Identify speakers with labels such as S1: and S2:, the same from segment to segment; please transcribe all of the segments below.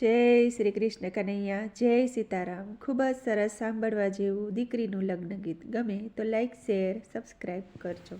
S1: જય શ્રી કૃષ્ણ કનૈયા, જય સીતારામ. ખૂબ જ સરસ સાંભળવા જેવું દીકરીનું લગ્ન ગીત. ગમે તો લાઇક શેર સબસ્ક્રાઈબ કરજો.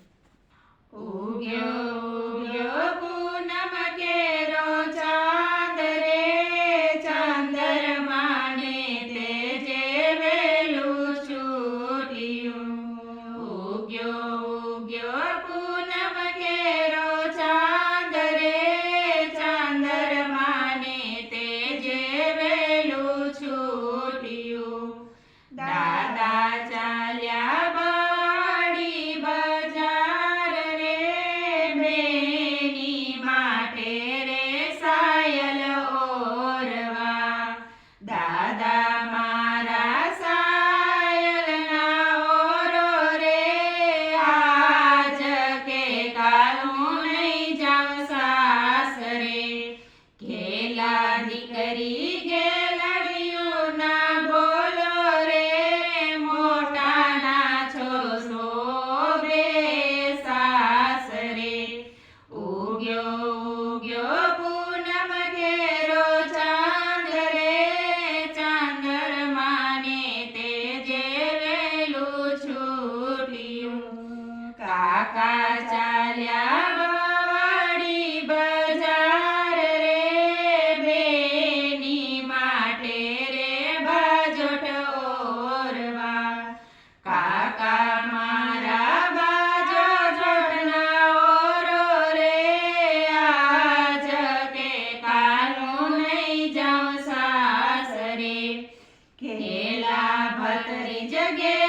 S2: કાકા ચાલ્યા વાડી બજાર રે બેની માટે રે બાજોટ કાકા મારા બાજોટના ઓરો રે કે કાનું નહીં જાઉં સાસરે કેલા ભતરી જગે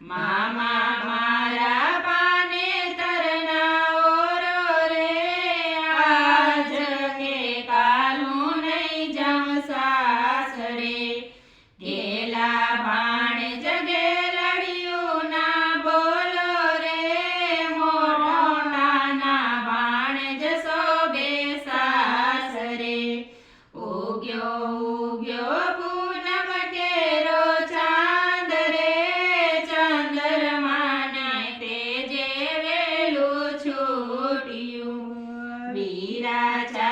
S2: મામા મારા પાને તરનાઓ રે આજ કે કાલું નહીં જમ સાસરે. ગેલા ભાણ We Vira